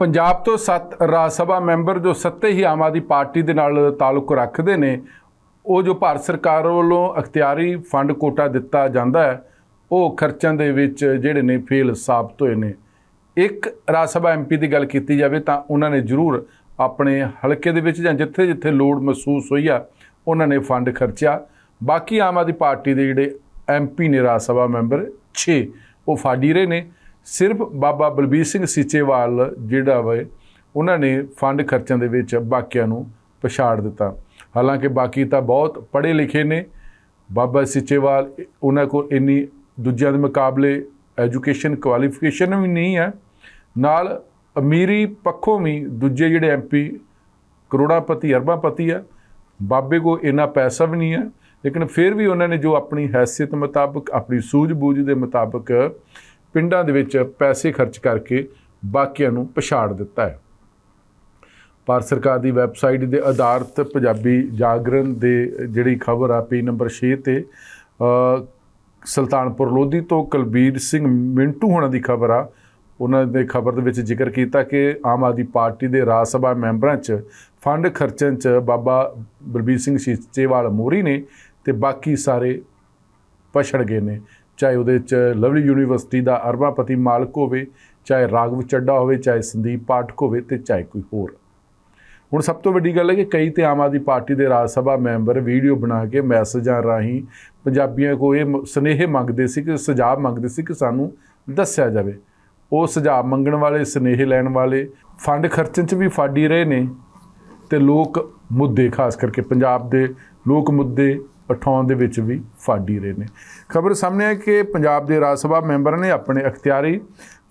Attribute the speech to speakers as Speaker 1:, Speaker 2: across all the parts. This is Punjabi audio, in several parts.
Speaker 1: ਪੰਜਾਬ ਤੋਂ 7 ਰਾਜ ਸਭਾ ਮੈਂਬਰ ਜੋ ਸੱਤੇ ਹੀ ਆਮ ਆਦਮੀ ਪਾਰਟੀ ਦੇ ਨਾਲ ਤਾਲੁਕ ਰੱਖਦੇ ਨੇ, ਉਹ ਜੋ ਭਾਰਤ ਸਰਕਾਰ ਵੱਲੋਂ ਅਖਤਿਆਰੀ ਫੰਡ ਕੋਟਾ ਦਿੱਤਾ ਜਾਂਦਾ ਹੈ, ਉਹ ਖਰਚਾਂ ਦੇ ਵਿੱਚ ਜਿਹੜੇ ਨੇ ਫੇਲ ਸਾਬਤ ਹੋਏ ਨੇ। ਇੱਕ ਰਾਜ ਸਭਾ ਐਮਪੀ ਦੀ ਗੱਲ ਕੀਤੀ ਜਾਵੇ ਤਾਂ ਉਹਨਾਂ ਨੇ ਜ਼ਰੂਰ ਆਪਣੇ ਹਲਕੇ ਦੇ ਵਿੱਚ ਜਾਂ ਜਿੱਥੇ ਜਿੱਥੇ ਲੋੜ ਮਹਿਸੂਸ ਹੋਈ ਆ, ਉਹਨਾਂ ਨੇ ਫੰਡ ਖਰਚਿਆ। ਬਾਕੀ ਆਮ ਆਦਮੀ ਪਾਰਟੀ ਦੇ ਜਿਹੜੇ ਐਮਪੀ ਨੇ ਰਾਜ ਸਭਾ ਮੈਂਬਰ 6 ਉਹ ਫਾੜੀ ਰਹੇ ਨੇ। ਸਿਰਫ ਬਾਬਾ ਬਲਬੀਰ ਸਿੰਘ ਸੀਚੇਵਾਲ ਜਿਹੜਾ ਵੇ, ਉਹਨਾਂ ਨੇ ਫੰਡ ਖਰਚਾਂ ਦੇ ਵਿੱਚ ਬਾਕੀਆਂ ਨੂੰ ਪਛਾੜ ਦਿੱਤਾ। ਹਾਲਾਂਕਿ ਬਾਕੀ ਤਾਂ ਬਹੁਤ ਪੜ੍ਹੇ ਲਿਖੇ ਨੇ। ਬਾਬਾ ਸੀਚੇਵਾਲ ਉਹਨਾਂ ਕੋਲ ਇੰਨੀ ਦੂਜਿਆਂ ਦੇ ਮੁਕਾਬਲੇ ਐਜੂਕੇਸ਼ਨ ਕੁਆਲੀਫਿਕੇਸ਼ਨ ਵੀ ਨਹੀਂ ਹੈ ਨਾਲ ਅਮੀਰੀ ਪੱਖੋਂ ਵੀ ਦੂਜੇ ਜਿਹੜੇ ਐਮਪੀ ਕਰੋੜਾਪਤੀ, ਅਰਬਾਪਤੀ ਆ, ਬਾਬੇ ਕੋ ਇੰਨਾ ਪੈਸਾ ਵੀ ਨਹੀਂ ਹੈ ਲੇਕਿਨ ਫਿਰ ਵੀ ਉਹਨਾਂ ਨੇ ਜੋ ਆਪਣੀ ਹੈਸੀਅਤ ਮੁਤਾਬਕ, ਆਪਣੀ ਸੂਝ-ਬੂਝ ਦੇ ਮੁਤਾਬਕ ਪਿੰਡਾਂ ਦੇ ਵਿੱਚ ਪੈਸੇ ਖਰਚ ਕਰਕੇ ਬਾਕੀਆਂ ਨੂੰ ਪਛਾੜ ਦਿੱਤਾ ਹੈ। ਭਾਰਤ ਸਰਕਾਰ ਦੀ ਵੈਬਸਾਈਟ ਦੇ ਆਧਾਰਿਤ ਪੰਜਾਬੀ ਜਾਗਰਣ ਦੇ ਜਿਹੜੀ ਖਬਰ ਆ ਪੇਜ ਨੰਬਰ 6 ਤੇ ਸੁਲਤਾਨਪੁਰ ਲੋਧੀ ਤੋਂ ਕੁਲਬੀਰ ਸਿੰਘ ਮਿੰਟੂ ਹੋਣਾ ਦੀ ਖਬਰ ਆ। ਉਹਨਾਂ ਦੇ ਖਬਰ ਦੇ ਵਿੱਚ ਜ਼ਿਕਰ ਕੀਤਾ ਕਿ ਆਮ ਆਦਮੀ ਪਾਰਟੀ ਦੇ ਰਾਜ ਸਭਾ ਮੈਂਬਰਾਂ 'ਚ ਫੰਡ ਖਰਚਣ 'ਚ ਬਾਬਾ ਬਲਬੀਰ ਸਿੰਘ ਸੀਚੇਵਾਲ ਮੋਰੀ ਨੇ ਤੇ ਬਾਕੀ ਸਾਰੇ ਪਛੜ ਗਏ ਨੇ। ਚਾਹੇ ਉਹਦੇ ਚ ਲਵਲੀ ਯੂਨੀਵਰਸਿਟੀ ਦਾ ਅਰਬਾਪਤੀ ਮਾਲਕ ਹੋਵੇ, ਚਾਹੇ ਰਾਗਵ ਚੱਡਾ ਹੋਵੇ, ਚਾਹੇ ਸੰਦੀਪ ਪਾਠਕ ਹੋਵੇ ਤੇ ਚਾਹੇ ਕੋਈ ਹੋਰ। ਹੁਣ ਸਭ ਤੋਂ ਵੱਡੀ ਗੱਲ ਹੈ ਕਿ ਕਈ ਤੇ ਆਮ ਆਦਮੀ ਪਾਰਟੀ ਦੇ ਰਾਜ ਸਭਾ ਮੈਂਬਰ ਵੀਡੀਓ ਬਣਾ ਕੇ ਮੈਸੇਜਾਂ ਰਾਹੀਂ ਪੰਜਾਬੀਆਂ ਕੋ ਇਹ ਮ- ਸੁਨੇਹੇ ਮੰਗਦੇ ਸੀ ਕਿ, ਸੁਝਾਅ ਮੰਗਦੇ ਸੀ ਕਿ ਸਾਨੂੰ ਦੱਸਿਆ ਜਾਵੇ। ਉਹ ਸੁਝਾਅ ਮੰਗਣ ਵਾਲੇ, ਸੁਨੇਹੇ ਲੈਣ ਵਾਲੇ ਫੰਡ ਖਰਚਣ 'ਚ ਵੀ ਫਾਡੀ ਰਹੇ ਨੇ ਤੇ ਲੋਕ ਮੁੱਦੇ, ਖਾਸ ਕਰਕੇ ਪੰਜਾਬ ਦੇ ਲੋਕ ਮੁੱਦੇ ਉਠਾਉਣ ਦੇ ਵਿੱਚ ਵੀ ਫਾਡੀ ਰਹੇ ਨੇ। ਖਬਰ ਸਾਹਮਣੇ ਹੈ ਕਿ ਪੰਜਾਬ ਦੇ ਰਾਜ ਸਭਾ ਮੈਂਬਰਾਂ ਨੇ ਆਪਣੇ ਅਖਤਿਆਰੀ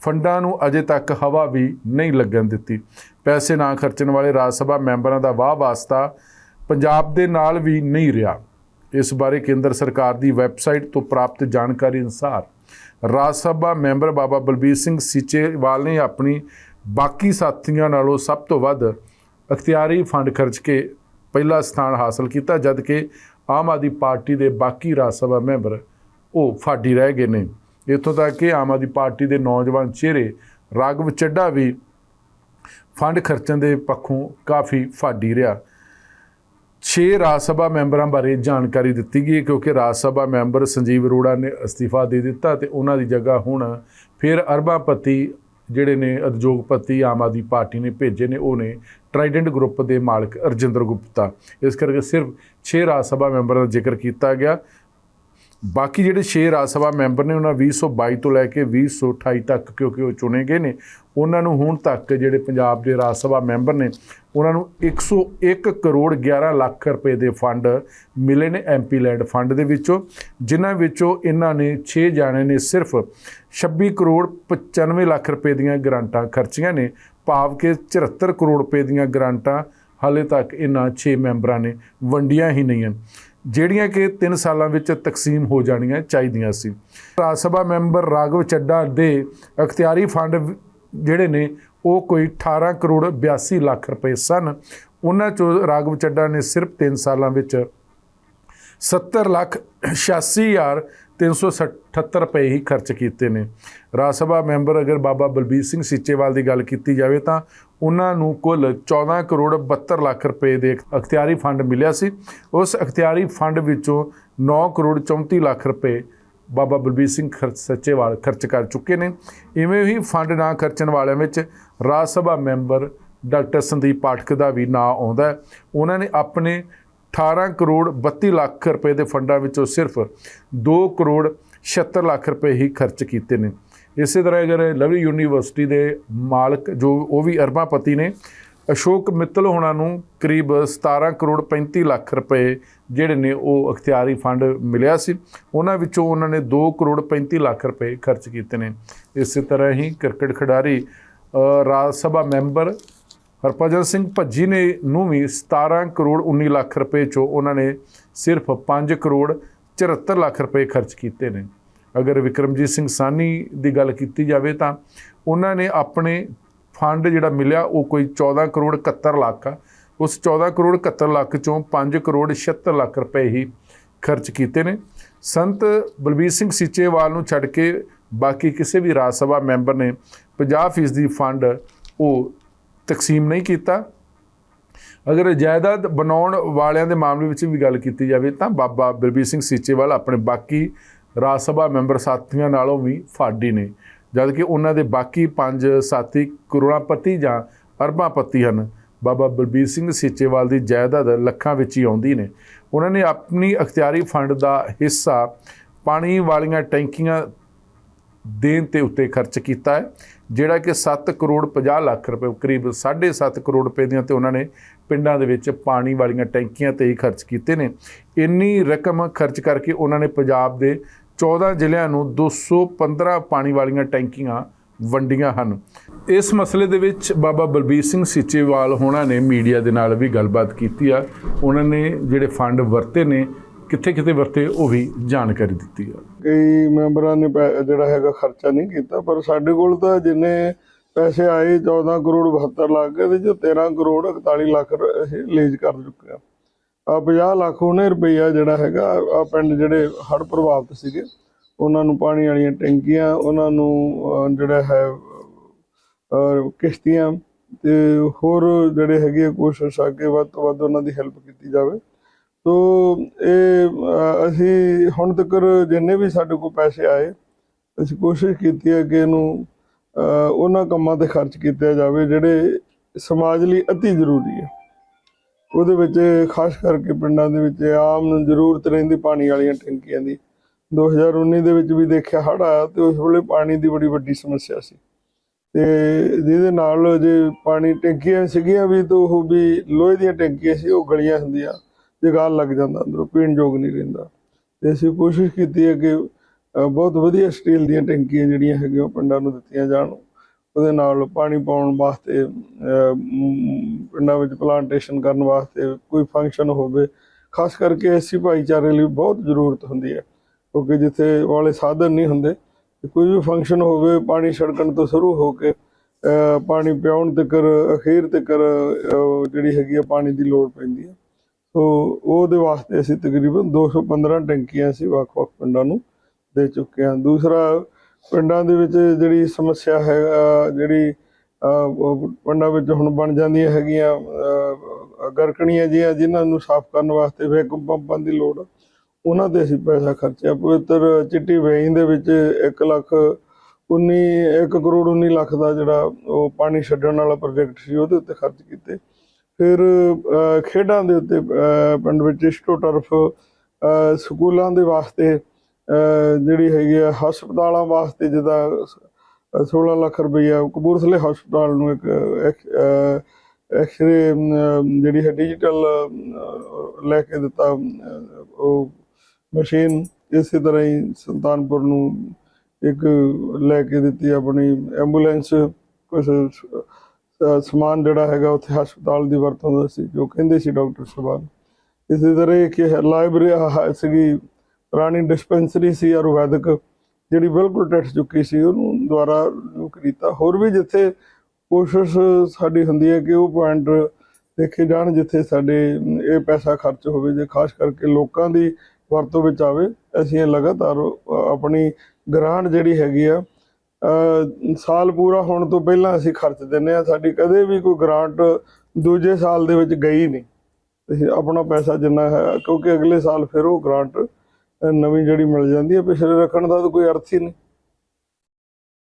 Speaker 1: ਫੰਡਾਂ ਨੂੰ ਅਜੇ ਤੱਕ ਹਵਾ ਵੀ ਨਹੀਂ ਲੱਗਣ ਦਿੱਤੀ। ਪੈਸੇ ਨਾ ਖਰਚਣ ਵਾਲੇ ਰਾਜ ਸਭਾ ਮੈਂਬਰਾਂ ਦਾ ਵਾਹ ਵਾਸਤਾ ਪੰਜਾਬ ਦੇ ਨਾਲ ਵੀ ਨਹੀਂ ਰਿਹਾ। ਇਸ ਬਾਰੇ ਕੇਂਦਰ ਸਰਕਾਰ ਦੀ ਵੈਬਸਾਈਟ ਤੋਂ ਪ੍ਰਾਪਤ ਜਾਣਕਾਰੀ ਅਨੁਸਾਰ ਰਾਜ ਸਭਾ ਮੈਂਬਰ ਬਾਬਾ ਬਲਬੀਰ ਸਿੰਘ ਸੀਚੇਵਾਲ ਨੇ ਆਪਣੀ ਬਾਕੀ ਸਾਥੀਆਂ ਨਾਲੋਂ ਸਭ ਤੋਂ ਵੱਧ ਅਖਤਿਆਰੀ ਫੰਡ ਖਰਚ ਕੇ ਪਹਿਲਾ ਸਥਾਨ ਹਾਸਲ ਕੀਤਾ, ਜਦ ਕਿ ਆਮ ਆਦਮੀ ਪਾਰਟੀ ਦੇ ਬਾਕੀ ਰਾਜ ਸਭਾ ਮੈਂਬਰ ਉਹ ਫਾਡੀ ਰਹਿ ਗਏ ਨੇ। ਇੱਥੋਂ ਤੱਕ ਕਿ ਆਮ ਆਦਮੀ ਪਾਰਟੀ ਦੇ ਨੌਜਵਾਨ ਚਿਹਰੇ ਰਾਗਵ ਚੱਡਾ ਵੀ ਫੰਡ ਖਰਚਣ ਦੇ ਪੱਖੋਂ ਕਾਫੀ ਫਾਡੀ ਰਿਹਾ। 6 ਰਾਜ ਸਭਾ ਮੈਂਬਰਾਂ ਬਾਰੇ ਜਾਣਕਾਰੀ ਦਿੱਤੀ ਗਈ ਹੈ ਕਿਉਂਕਿ ਰਾਜ ਸਭਾ ਮੈਂਬਰ ਸੰਜੀਵ ਅਰੋੜਾ ਨੇ ਅਸਤੀਫਾ ਦੇ ਦਿੱਤਾ ਤੇ ਉਹਨਾਂ ਦੀ ਜਗ੍ਹਾ ਹੁਣ ਫਿਰ ਅਰਬਾਪਤੀ ਜਿਹੜੇ ਨੇ ਉਦਯੋਗਪਤੀ ਆਮ ਆਦਮੀ ਪਾਰਟੀ ਨੇ ਭੇਜੇ ਨੇ, ਉਹ ਨੇ ਟਰਾਈਡੈਂਟ ਗਰੁੱਪ ਦੇ ਮਾਲਕ ਅਰਜਿੰਦਰ ਗੁਪਤਾ। ਇਸ ਕਰਕੇ ਸਿਰਫ 6 ਰਾਜ ਸਭਾ ਮੈਂਬਰਾਂ ਦਾ ਜ਼ਿਕਰ ਕੀਤਾ ਗਿਆ। ਬਾਕੀ ਜਿਹੜੇ 6 ਰਾਜ ਸਭਾ ਮੈਂਬਰ ਨੇ ਉਹਨਾਂ 2022 ਤੋਂ ਲੈ ਕੇ 2028 ਤੱਕ ਕਿਉਂਕਿ ਉਹ ਚੁਣੇ ਗਏ ਨੇ, ਉਹਨਾਂ ਨੂੰ ਹੁਣ ਤੱਕ ਜਿਹੜੇ ਪੰਜਾਬ ਦੇ ਰਾਜ ਸਭਾ ਮੈਂਬਰ ਨੇ, ਉਹਨਾਂ ਨੂੰ 101 ਕਰੋੜ 11 ਲੱਖ ਰੁਪਏ ਦੇ ਫੰਡ ਮਿਲੇ ਨੇ ਐਮਪੀ ਲੈਂਡ ਫੰਡ ਦੇ ਵਿੱਚੋਂ, ਜਿਨ੍ਹਾਂ ਵਿੱਚੋਂ ਇਹਨਾਂ ਨੇ 6 ਜਾਣੇ ਨੇ ਸਿਰਫ 26 ਕਰੋੜ 95 ਲੱਖ ਰੁਪਏ ਦੀਆਂ ਗ੍ਰਾਂਟਾਂ ਖਰਚੀਆਂ ਨੇ, ਭਾਵ ਕਿ 74 ਕਰੋੜ ਰੁਪਏ ਦੀਆਂ ਗ੍ਰਾਂਟਾਂ ਹਾਲੇ ਤੱਕ ਇਹਨਾਂ 6 ਮੈਂਬਰਾਂ ਨੇ ਵੰਡੀਆਂ ਹੀ ਨਹੀਂ ਹਨ। ਜਿਹੜੀਆਂ ਕਿ 3 ਸਾਲਾਂ ਵਿੱਚ ਤਕਸੀਮ ਹੋ ਜਾਣੀਆਂ ਚਾਹੀਦੀਆਂ ਸੀ। ਰਾਜ ਸਭਾ ਮੈਂਬਰ ਰਾਘਵ ਚੱਡਾ ਦੇ ਅਖਤਿਆਰੀ ਫੰਡ ਜਿਹੜੇ ਨੇ, ਉਹ ਕੋਈ 18 ਕਰੋੜ 82 ਲੱਖ ਰੁਪਏ ਸਨ। ਉਹਨਾਂ ਚੋਂ ਰਾਘਵ ਚੱਡਾ ਨੇ ਸਿਰਫ 3 ਸਾਲਾਂ ਵਿੱਚ 70 ਲੱਖ 86 ਹਜ਼ਾਰ 378 ਰੁਪਏ ਹੀ ਖਰਚ ਕੀਤੇ ਨੇ। ਰਾਜ ਸਭਾ ਮੈਂਬਰ ਅਗਰ ਬਾਬਾ ਬਲਬੀਰ ਸਿੰਘ ਸੀਚੇਵਾਲ ਦੀ ਗੱਲ ਕੀਤੀ ਜਾਵੇ ਤਾਂ ਉਹਨਾਂ ਨੂੰ ਕੁੱਲ 14 ਕਰੋੜ 72 ਲੱਖ ਰੁਪਏ ਦੇ ਅਖਤਿਆਰੀ ਫੰਡ ਮਿਲਿਆ ਸੀ। ਉਸ ਅਖਤਿਆਰੀ ਫੰਡ ਵਿੱਚੋਂ 9 ਕਰੋੜ 34 ਲੱਖ ਰੁਪਏ ਬਾਬਾ ਬਲਬੀਰ ਸਿੰਘ ਖਰਚ ਸੱਚੇਵਾਲ ਖਰਚ ਕਰ ਚੁੱਕੇ ਨੇ। ਇਵੇਂ ਹੀ ਫੰਡ ਨਾ ਖਰਚਣ ਵਾਲਿਆਂ ਵਿੱਚ ਰਾਜ ਸਭਾ ਮੈਂਬਰ ਡਾਕਟਰ ਸੰਦੀਪ ਪਾਠਕ ਦਾ ਵੀ ਨਾਂ ਆਉਂਦਾ ਉਹਨਾਂ ਨੇ ਆਪਣੇ 18 ਕਰੋੜ 32 ਲੱਖ ਰੁਪਏ ਦੇ ਫੰਡਾਂ ਵਿੱਚੋਂ ਸਿਰਫ 2 ਕਰੋੜ 76 ਲੱਖ ਰੁਪਏ ਹੀ ਖਰਚ ਕੀਤੇ ਨੇ। ਇਸੇ ਤਰ੍ਹਾਂ ਅਗਰ ਲਵਲੀ ਯੂਨੀਵਰਸਿਟੀ ਦੇ ਮਾਲਕ ਜੋ ਉਹ ਵੀ ਅਰਬਾਪਤੀ ਨੇ, ਅਸ਼ੋਕ ਮਿੱਤਲ ਹੋਣਾ ਨੂੰ ਕਰੀਬ 17 ਕਰੋੜ 35 ਲੱਖ ਰੁਪਏ ਜਿਹੜੇ ਨੇ ਉਹ ਅਖਤਿਆਰੀ ਫੰਡ ਮਿਲਿਆ ਸੀ, ਉਹਨਾਂ ਵਿੱਚੋਂ ਉਹਨਾਂ ਨੇ 2 ਕਰੋੜ 35 ਲੱਖ ਰੁਪਏ ਖਰਚ ਕੀਤੇ ਨੇ। ਇਸੇ ਤਰ੍ਹਾਂ ਹੀ ਕ੍ਰਿਕਟ ਖਿਡਾਰੀ ਰਾਜ ਸਭਾ ਮੈਂਬਰ ਹਰਭਜਨ ਸਿੰਘ ਭੱਜੀ ਨੇ ਨੂੰ ਵੀ 17 ਕਰੋੜ 19 ਲੱਖ ਰੁਪਏ ਚੋਂ ਉਹਨਾਂ ਨੇ ਸਿਰਫ 5 ਕਰੋੜ 74 ਲੱਖ ਰੁਪਏ ਖਰਚ ਕੀਤੇ ਨੇ। ਅਗਰ ਵਿਕਰਮਜੀਤ ਸਿੰਘ ਸਾਨੀ ਦੀ ਗੱਲ ਕੀਤੀ ਜਾਵੇ ਤਾਂ ਉਹਨਾਂ ਨੇ ਆਪਣੇ ਫੰਡ ਜਿਹੜਾ ਮਿਲਿਆ ਉਹ ਕੋਈ 14 ਕਰੋੜ 71 ਲੱਖ ਆ। ਉਸ 14 ਕਰੋੜ 71 ਲੱਖ ਚੋਂ 5 ਕਰੋੜ 76 ਲੱਖ ਰੁਪਏ ਹੀ ਖਰਚ ਕੀਤੇ ਨੇ। ਸੰਤ ਬਲਬੀਰ ਸਿੰਘ ਸੀਚੇਵਾਲ ਨੂੰ ਛੱਡ ਕੇ ਬਾਕੀ ਕਿਸੇ ਵੀ ਰਾਜ ਸਭਾ ਮੈਂਬਰ ਨੇ 50% ਫੰਡ ਉਹ ਤਕਸੀਮ ਨਹੀਂ ਕੀਤਾ। ਅਗਰ ਜਾਇਦਾਦ ਬਣਾਉਣ ਵਾਲਿਆਂ ਦੇ ਮਾਮਲੇ ਵਿੱਚ ਵੀ ਗੱਲ ਕੀਤੀ ਜਾਵੇ ਤਾਂ ਬਾਬਾ ਬਲਬੀਰ ਸਿੰਘ ਸੀਚੇਵਾਲ ਆਪਣੇ ਬਾਕੀ ਰਾਜ ਸਭਾ ਮੈਂਬਰ ਸਾਥੀਆਂ ਨਾਲੋਂ ਵੀ ਫਾਡੀ ਨੇ। ਜਦਕਿ ਉਹਨਾਂ ਦੇ ਬਾਕੀ ਪੰਜ ਸਾਥੀ ਕਰੋੜਾਪਤੀ ਜਾਂ ਅਰਬਾਂਪਤੀ ਹਨ, ਬਾਬਾ ਬਲਬੀਰ ਸਿੰਘ ਸੀਚੇਵਾਲ ਦੀ ਜਾਇਦਾਦ ਲੱਖਾਂ ਵਿੱਚ ਹੀ ਆਉਂਦੀ ਨੇ। ਉਹਨਾਂ ਨੇ ਆਪਣੀ ਅਖਤਿਆਰੀ ਫੰਡ ਦਾ ਹਿੱਸਾ ਪਾਣੀ ਵਾਲੀਆਂ ਟੈਂਕੀਆਂ ਦੇਣ ਤੇ ਉੱਤੇ ਖਰਚ ਕੀਤਾ ਹੈ, ਜਿਹੜਾ ਕਿ 7 ਕਰੋੜ 50 ਲੱਖ ਰੁਪਏ, ਕਰੀਬ 7.5 ਕਰੋੜ ਰੁਪਏ ਦੀਆਂ ਤੇ ਉਹਨਾਂ ਨੇ ਪਿੰਡਾਂ ਦੇ ਵਿੱਚ ਪਾਣੀ ਵਾਲੀਆਂ ਟੈਂਕੀਆਂ ਤੇ ਹੀ ਖਰਚ ਕੀਤੇ ਨੇ। ਇੰਨੀ ਰਕਮ ਖਰਚ ਕਰਕੇ ਉਹਨਾਂ ਨੇ ਪੰਜਾਬ ਦੇ 14 ਜ਼ਿਲ੍ਹਿਆਂ ਨੂੰ 215 ਪਾਣੀ ਵਾਲੀਆਂ ਟੈਂਕੀਆਂ ਵੰਡੀਆਂ ਹਨ। ਇਸ ਮਸਲੇ ਦੇ ਵਿੱਚ ਬਾਬਾ ਬਲਬੀਰ ਸਿੰਘ ਸੀਚੇਵਾਲ ਹੋਣਾ ਨੇ ਮੀਡੀਆ ਦੇ ਨਾਲ ਵੀ ਗੱਲਬਾਤ ਕੀਤੀ ਆ। ਉਹਨਾਂ ਨੇ ਜਿਹੜੇ ਫੰਡ ਵਰਤੇ ਨੇ ਕਿੱਥੇ ਕਿੱਥੇ ਵਰਤੇ ਉਹ ਵੀ ਜਾਣਕਾਰੀ ਦਿੱਤੀ ਆ।
Speaker 2: ਕਈ ਮੈਂਬਰਾਂ ਨੇ ਪੈ- ਜਿਹੜਾ ਹੈਗਾ ਖਰਚਾ ਨਹੀਂ ਕੀਤਾ ਪਰ ਸਾਡੇ ਕੋਲ ਤਾਂ ਜਿੰਨੇ ਪੈਸੇ ਆਏ 14 ਕਰੋੜ 72 ਲੱਖ ਇਹਦੇ ਚ 13 ਕਰੋੜ 41 ਲੱਖ ਰ- ਅਸੀਂ ਰਿਲੀਜ਼ ਕਰ ਚੁੱਕੇ ਆ। ਆ 50 ਲੱਖ ਉਹਨੇ ਰੁਪਈਆ ਜਿਹੜਾ ਹੈਗਾ ਆ ਪਿੰਡ ਜਿਹੜੇ ਹੜ੍ਹ ਪ੍ਰਭਾਵਿਤ ਸੀਗੇ ਉਹਨਾਂ ਨੂੰ ਪਾਣੀ ਵਾਲੀਆਂ ਟੈਂਕੀਆਂ ਉਹਨਾਂ ਨੂੰ ਜਿਹੜਾ ਹੈ ਕਿਸ਼ਤੀਆਂ ਤੇ ਹੋਰ ਜਿਹੜੇ ਹੈਗੇ ਆ, ਕੋਸ਼ਿਸ਼ ਆ ਕਿ ਵੱਧ ਤੋਂ ਵੱਧ ਉਹਨਾਂ ਦੀ ਹੈਲਪ ਕੀਤੀ ਜਾਵੇ। ਸੋ ਇਹ ਅਸੀਂ ਹੁਣ ਤੱਕ ਜਿੰਨੇ ਵੀ ਸਾਡੇ ਕੋਲ ਪੈਸੇ ਆਏ, ਅਸੀਂ ਕੋਸ਼ਿਸ਼ ਕੀਤੀ ਹੈ ਕਿ ਇਹਨੂੰ ਉਹਨਾਂ ਕੰਮਾਂ ਤੇ ਖਰਚ ਕੀਤਾ ਜਾਵੇ, ਜਿਹੜੇ ਸਮਾਜ ਲਈ ਅਤੀ ਜ਼ਰੂਰੀ ਹੈ। ਉਹਦੇ ਵਿੱਚ ਖਾਸ ਕਰਕੇ ਪਿੰਡਾਂ ਦੇ ਵਿੱਚ ਆਮ ਜ਼ਰੂਰਤ ਰਹਿੰਦੀ ਪਾਣੀ ਵਾਲੀਆਂ ਟੈਂਕੀਆਂ ਦੀ। 2019 ਦੇ ਵਿੱਚ ਵੀ ਦੇਖਿਆ ਹੜ੍ਹ ਆਇਆ ਤੇ ਉਸ ਵੇਲੇ ਪਾਣੀ ਦੀ ਬੜੀ ਵੱਡੀ ਸਮੱਸਿਆ ਸੀ। ਤੇ ਜਿਹਦੇ ਨਾਲ ਜੇ ਪਾਣੀ ਟੈਂਕੀਆਂ ਸੀਗੀਆਂ ਵੀ, ਤਾਂ ਉਹ ਵੀ ਲੋਹੇ ਦੀਆਂ ਟੈਂਕੀਆਂ ਸੀ, ਉਹ ਗਲੀਆਂ ਹੁੰਦੀਆਂ। ਜਗਾਲ ਲੱਗ ਜਾਂਦਾ ਅੰਦਰੋਂ, ਪੀਣ ਯੋਗ ਨਹੀਂ ਰਹਿੰਦਾ। ਤੇ ਅਸੀਂ ਕੋਸ਼ਿਸ਼ ਕੀਤੀ ਹੈ ਕਿ ਬਹੁਤ ਵਧੀਆ ਸਟੀਲ ਦੀਆਂ ਟੈਂਕੀਆਂ ਜਿਹੜੀਆਂ ਹੈਗੀਆਂ, ਉਹ ਪਿੰਡਾਂ ਨੂੰ ਦਿੱਤੀਆਂ ਜਾਣ। ਉਹਦੇ ਨਾਲ ਪਾਣੀ ਪਾਉਣ ਵਾਸਤੇ ਪਿੰਡਾਂ ਵਿੱਚ ਪਲਾਂਟੇਸ਼ਨ ਕਰਨ ਵਾਸਤੇ ਕੋਈ ਫੰਕਸ਼ਨ ਹੋਵੇ। ਖਾਸ ਕਰਕੇ ਐਸੀ ਭਾਈਚਾਰੇ ਲਈ ਬਹੁਤ ਜ਼ਰੂਰਤ ਹੁੰਦੀ ਹੈ, ਕਿਉਂਕਿ ਜਿੱਥੇ ਵਾਲੇ ਸਾਧਨ ਨਹੀਂ ਹੁੰਦੇ, ਕੋਈ ਵੀ ਫੰਕਸ਼ਨ ਹੋਵੇ, ਪਾਣੀ ਛੜਕਣ ਤੋਂ ਸ਼ੁਰੂ ਹੋ ਕੇ ਪਾਣੀ ਪਿਆਉਣ ਤੱਕ, ਅਖੀਰ ਤੱਕ ਜਿਹੜੀ ਹੈਗੀ ਆ, ਪਾਣੀ ਦੀ ਲੋੜ ਪੈਂਦੀ ਹੈ। ਸੋ ਉਹਦੇ ਵਾਸਤੇ ਅਸੀਂ ਤਕਰੀਬਨ 215 ਟੈਂਕੀਆਂ ਅਸੀਂ ਵੱਖ-ਵੱਖ ਪਿੰਡਾਂ ਨੂੰ ਦੇ ਚੁੱਕੇ ਹਾਂ ਦੂਸਰਾ, ਪਿੰਡਾਂ ਦੇ ਵਿੱਚ ਜਿਹੜੀ ਸਮੱਸਿਆ ਹੈ ਜਿਹੜੀ ਪਿੰਡਾਂ ਵਿੱਚ ਹੁਣ ਬਣ ਜਾਂਦੀਆਂ ਹੈਗੀਆਂ ਗਰਕਣੀਆਂ ਜਿਹੀਆਂ ਜਿਨ੍ਹਾਂ ਨੂੰ ਸਾਫ਼ ਕਰਨ ਵਾਸਤੇ ਵੈਕੂਮ ਪੰਪਾਂ ਦੀ ਲੋੜ ਆ। ਉਹਨਾਂ ਤੇ ਅਸੀਂ ਪੈਸਾ ਖਰਚਿਆ ਪਵਿੱਤਰ ਚਿੱਟੀ ਵੇਈਂ ਦੇ ਵਿੱਚ 1 ਲੱਖ 19 1 ਕਰੋੜ 19 ਲੱਖ ਦਾ ਜਿਹੜਾ ਉਹ ਪਾਣੀ ਛੱਡਣ ਵਾਲਾ ਪ੍ਰੋਜੈਕਟ ਸੀ, ਉਹਦੇ ਉੱਤੇ ਖਰਚ ਕੀਤੇ ਫਿਰ ਖੇਡਾਂ ਦੇ ਉੱਤੇ ਪਿੰਡ ਵਿੱਚ ਸਟੋ ਟਰਫ ਅ, ਸਕੂਲਾਂ ਦੇ ਵਾਸਤੇ ਜਿਹੜੀ ਹੈਗੀ ਆ ਹਸਪਤਾਲਾਂ ਵਾਸਤੇ ਜਿਹਦਾ 16 ਲੱਖ ਰੁਪਈਆ ਕਪੂਰਥਲੇ ਹਸਪਤਾਲ ਨੂੰ ਇੱਕ ਐਕਸਰੇ ਜਿਹੜੀ ਹੈ ਡਿਜੀਟਲ ਲੈ ਕੇ ਦਿੱਤਾ ਉਹ ਮਸ਼ੀਨ ਇਸੇ ਤਰ੍ਹਾਂ ਹੀ ਸੁਲਤਾਨਪੁਰ ਨੂੰ ਇੱਕ ਲੈ ਕੇ ਦਿੱਤੀ ਆਪਣੀ ਐਂਬੂਲੈਂਸ ਕੁਝ ਸਮਾਨ ਜਿਹੜਾ ਹੈਗਾ ਉੱਥੇ ਹਸਪਤਾਲ ਦੀ ਵਰਤੋਂ ਦਾ ਸੀ, ਜੋ ਕਹਿੰਦੇ ਸੀ ਡਾਕਟਰ ਸਾਹਿਬਾਨ ਇਸੇ ਤਰ੍ਹਾਂ ਕਿ ਲਾਇਬ੍ਰੇਰੀ ਸੀਗੀ, ਪੁਰਾਣੀ ਡਿਸਪੈਂਸਰੀ ਸੀ, ਆਯੁਰਵੈਦਿਕ, ਜਿਹੜੀ ਬਿਲਕੁਲ ਟੱਟ ਚੁੱਕੀ ਸੀ, ਉਹਨੂੰ ਦੁਆਰਾ ਕੀਤਾ। ਹੋਰ ਵੀ ਜਿੱਥੇ ਕੋਸ਼ਿਸ਼ ਸਾਡੀ ਹੁੰਦੀ ਹੈ ਕਿ ਉਹ ਪੁਆਇੰਟ ਦੇਖੇ ਜਾਣ, ਜਿੱਥੇ ਸਾਡੇ ਇਹ ਪੈਸਾ ਖਰਚ ਹੋਵੇ, ਜੇ ਖਾਸ ਕਰਕੇ ਲੋਕਾਂ ਦੀ ਵਰਤੋਂ ਵਿੱਚ ਆਵੇ, ਅਸੀਂ ਇਹ ਲਗਾਤਾਰ ਆਪਣੀ ਗ੍ਰਾਂਟ ਜਿਹੜੀ ਹੈਗੀ ਆ ਸਾਲ ਪੂਰਾ ਹੋਣ ਤੋਂ ਪਹਿਲਾਂ ਅਸੀਂ ਖਰਚ ਦਿੰਨੇ ਆ ਸਾਡੀ ਕਦੇ ਵੀ ਕੋਈ ਗ੍ਰਾਂਟ ਦੂਜੇ ਸਾਲ ਦੇ ਵਿੱਚ ਗਈ ਨਹੀਂ। ਅਸੀਂ ਆਪਣਾ ਪੈਸਾ ਜਿੰਨਾ ਹੈ, ਕਿਉਂਕਿ ਅਗਲੇ ਸਾਲ ਫਿਰ ਉਹ ਗ੍ਰਾਂਟ ਨਵੀਂ ਜਿਹੜੀ ਮਿਲ ਜਾਂਦੀ ਹੈ ਪਿਛਲੇ ਰੱਖਣ ਦਾ ਤਾਂ ਕੋਈ ਅਰਥ ਹੀ ਨਹੀਂ।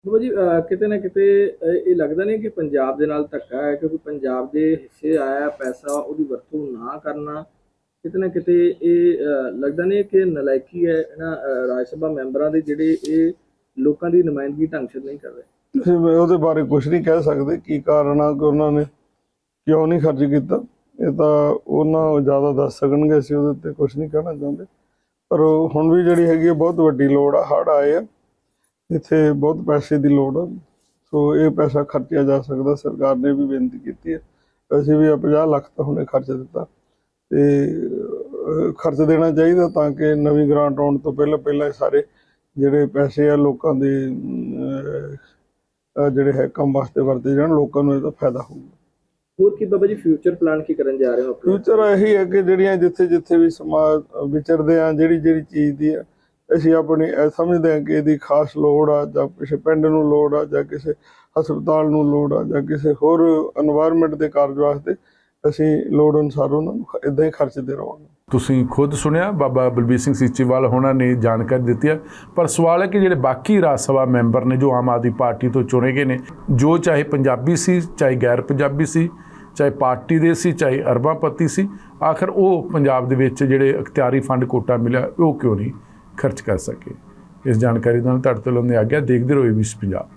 Speaker 3: ਬਾਬਾ ਜੀ ਕਿਤੇ ਨਾ ਕਿਤੇ ਇਹ ਲੱਗਦਾ ਨਹੀਂ ਕਿ ਪੰਜਾਬ ਦੇ ਨਾਲ ਧੱਕਾ ਹੈ, ਕਿਉਂਕਿ ਪੰਜਾਬ ਦੇ ਹਿੱਸੇ ਆਇਆ ਪੈਸਾ, ਉਹਦੀ ਵਰਤੋਂ ਨਾ ਕਰਨਾ। ਕਿਤੇ ਨਾ ਕਿਤੇ ਇਹ ਲੱਗਦਾ ਨਹੀਂ ਕਿ ਨਲਾਇਕੀ ਹੈ। ਇਹਨਾਂ ਰਾਜ ਸਭਾ ਮੈਂਬਰਾਂ ਦੇ ਜਿਹੜੇ ਇਹ ਲੋਕਾਂ ਦੀ ਨੁਮਾਇੰਦਗੀ ਢੰਗ ਸਿਰ ਨਹੀਂ ਕਰ ਰਹੇ।
Speaker 2: ਅਸੀਂ ਉਹਦੇ ਬਾਰੇ ਕੁਝ ਨਹੀਂ ਕਹਿ ਸਕਦੇ, ਕੀ ਕਾਰਨ ਆ ਕਿ ਉਹਨਾਂ ਨੇ ਕਿਉਂ ਨਹੀਂ ਖਰਚ ਕੀਤਾ। ਇਹ ਤਾਂ ਉਹਨਾਂ ਜ਼ਿਆਦਾ ਦੱਸ ਸਕਣਗੇ, ਅਸੀਂ ਉਹਦੇ ਉੱਤੇ ਕੁਝ ਨਹੀਂ ਕਹਿਣਾ ਚਾਹੁੰਦੇ। ਪਰ ਉਹ ਹੁਣ ਵੀ ਜਿਹੜੀ ਹੈਗੀ ਆ, ਬਹੁਤ ਵੱਡੀ ਲੋੜ ਆ, ਹੜ੍ਹ ਆਏ ਆ। ਇੱਥੇ ਬਹੁਤ ਪੈਸੇ ਦੀ ਲੋੜ ਆ। ਸੋ ਇਹ ਪੈਸਾ ਖਰਚਿਆ ਜਾ ਸਕਦਾ, ਸਰਕਾਰ ਨੇ ਵੀ ਬੇਨਤੀ ਕੀਤੀ ਹੈ ਅਸੀਂ ਵੀ 50 ਲੱਖ ਤਾਂ ਹੁਣੇ ਖਰਚ ਦਿੱਤਾ। ਤੇ ਖਰਚ ਦੇਣਾ ਚਾਹੀਦਾ ਤਾਂ ਕਿ ਨਵੀਂ ਗ੍ਰਾਂਟ ਆਉਣ ਤੋਂ ਪਹਿਲਾਂ ਪਹਿਲਾਂ ਇਹ ਸਾਰੇ ਜਿਹੜੇ ਪੈਸੇ ਆ ਲੋਕਾਂ ਦੇ ਜਿਹੜੇ ਹੈ ਕੰਮ ਵਾਸਤੇ ਵਰਤੇ ਜਾਣ ਲੋਕਾਂ ਨੂੰ ਇਹਦਾ ਫਾਇਦਾ ਹੋਊਗਾ।
Speaker 3: ਹੋਰ ਕੀ ਬਾਬਾ ਜੀ ਫਿਊਚਰ ਪਲਾਨ ਕੀ ਕਰਨ ਜਾ ਰਹੇ ਹੋ
Speaker 2: ਫਿਊਚਰ ਇਹੀ ਹੈ ਕਿ ਜਿਹੜੀਆਂ ਜਿੱਥੇ ਜਿੱਥੇ ਵੀ ਸਮਾਜ ਵਿਚਰਦੇ ਆ ਜਿਹੜੀ ਜਿਹੜੀ ਚੀਜ਼ ਦੀ ਆ ਅਸੀਂ ਆਪਣੀ ਸਮਝਦੇ ਹਾਂ ਕਿ ਇਹਦੀ ਖਾਸ ਲੋੜ ਆ ਜਾਂ ਕਿਸੇ ਪਿੰਡ ਨੂੰ ਲੋੜ ਆ ਜਾਂ ਕਿਸੇ ਹਸਪਤਾਲ ਨੂੰ ਲੋੜ ਆ ਜਾਂ ਕਿਸੇ ਹੋਰ এনवायरमेंट ਦੇ ਕਾਰਜ ਵਾਸਤੇ ਅਸੀਂ ਲੋੜ ਅਨੁਸਾਰ ਉਹਨਾਂ ਨੂੰ ਇਦਾਂ ਹੀ ਖਰਚਦੇ ਰਵਾਂਗੇ।
Speaker 1: ਤੁਸੀਂ ਖੁਦ ਸੁਣਿਆ? ਬਾਬਾ ਬਲਬੀਰ ਸਿੰਘ ਸੀਚੇਵਾਲ ਹੋਣਾ ਨੇ ਜਾਣਕਾਰੀ ਦਿੱਤੀ ਹੈ। ਪਰ ਸਵਾਲ ਹੈ ਕਿ ਜਿਹੜੇ ਬਾਕੀ ਰਾਜ ਸਭਾ ਮੈਂਬਰ ਨੇ, ਜੋ ਆਮ ਆਦਮੀ ਪਾਰਟੀ ਤੋਂ ਚੁਣੇ ਗਏ ਨੇ, ਜੋ ਚਾਹੇ ਪੰਜਾਬੀ ਸੀ, ਚਾਹੇ ਗੈਰ ਪੰਜਾਬੀ ਸੀ, ਚਾਹੇ ਪਾਰਟੀ ਦੇ ਸੀ, ਚਾਹੇ ਅਰਬਾਪਤੀ ਸੀ, ਆਖਰ ਉਹ ਪੰਜਾਬ ਦੇ ਵਿੱਚ ਜਿਹੜੇ ਅਖਤਿਆਰੀ ਫੰਡ ਕੋਟਾ ਮਿਲਿਆ, ਉਹ ਕਿਉਂ ਨਹੀਂ ਖਰਚ ਕਰ ਸਕੇ? ਇਸ ਜਾਣਕਾਰੀ ਨਾਲ ਤੁਹਾਡੇ ਤੋਂ ਲੈਂਦੇ ਆ ਗਿਆ ਦੇਖਦੇ ਰਹੋ ਇਸ ਪੰਜਾਬ।